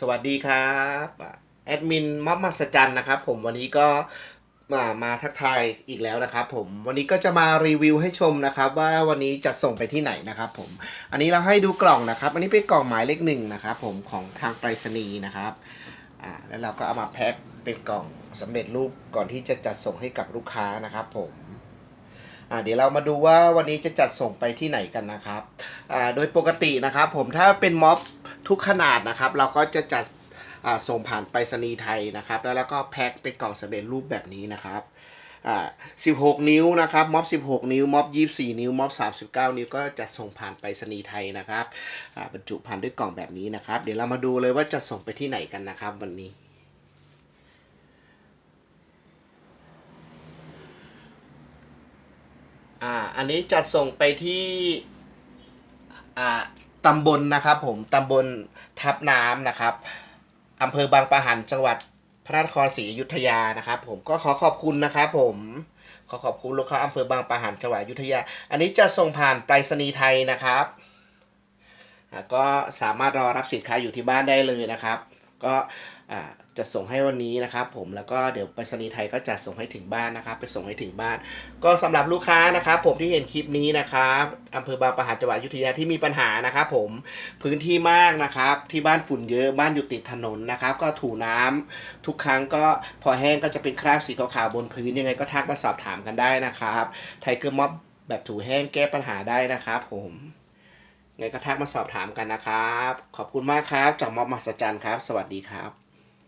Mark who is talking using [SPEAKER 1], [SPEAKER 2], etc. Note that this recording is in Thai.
[SPEAKER 1] สวัสดีครับแอดมินม็อบมหัศจรรย์นะครับผมวันนี้ก็มามาทักทายอีกแล้วนะครับผมวันนี้ก็จะมารีวิวให้ชมนะครับ ว่าวันนี้จะส่งไปที่ไหนนะครับผมอันนี้เราให้ดูกล่องนะครับ อันนี้เป็นกล่องหมายเลขหนึ่งนะครับผมของทางไปรษณีย์นะครับอ่าแล้วเราก็เอามาแพ็คเป็นกล่องสำเร็จรูปก่อนที่จะจัดส่งให้กับลูกค้านะครับผมอ่าเดี๋ยวเรามาดูว่าวันนี้จะจัดส่งไปที่ไหนกันนะครับอ่าโดยปกตินะครับผมถ้าเป็นม็อบ ทุกขนาดนะครับ เราก็จะจัดส่งผ่านไปรษณีย์ไทยนะครับ แล้วแล้วก็แพ็คเป็นกล่องสำเร็จรูปแบบนี้นะครับ16 นิ้วนะครับม็อบ16 นิ้วม็อบ24 นิ้วม็อบ39 นิ้วก็จะส่งผ่านไปรษณีย์ไทยนะครับบรรจุภัณฑ์ด้วยกล่องแบบนี้นะครับ เดี๋ยวเรามาดูเลยว่าจะส่งไปที่ไหนกันนะครับ วันนี้อ่าอันนี้จัดส่งไปที่อ่า ตำบลนะครับผมตำบลทับน้ำนะครับอำเภอบางปะหันจังหวัดพระนครศรีอยุธยานะครับ ผมก็ขอขอบคุณนะครับผมขอขอบคุณลูกค้าอำเภอบางปะหันจังหวัดอยุธยา อันนี้จะส่งผ่านไปรษณีย์ไทยนะครับ ก็สามารถรอรับสินค้าอยู่ที่บ้านได้เลยนะครับ ก็จะส่งให้วันนี้นะครับผมแล้วก็เดี๋ยวไปรษณีย์ไทยก็จะส่งให้ถึงบ้านนะครับ ไปส่งให้ถึงบ้าน ก็สำหรับลูกค้านะครับผมที่เห็นคลิปนี้นะครับอำเภอบางปะหันจังหวัดอยุธยาที่มีปัญหานะครับผมพื้นที่มากนะครับ ที่บ้านฝุ่นเยอะบ้านอยู่ติดถนนนะครับ ก็ถูน้ำทุกครั้งก็พอแห้งก็จะเป็นคราบสีขาวๆบนพื้นยังไงก็ทักมาสอบถามกันได้นะครับไทเกอร์ม็อบแบบถูแห้งแก้ปัญหาได้นะครับผม ไงก็ทักมาสอบถามกันนะครับ ขอบคุณมากครับจากมอบมหัศจรรย์ครับ สวัสดีครับ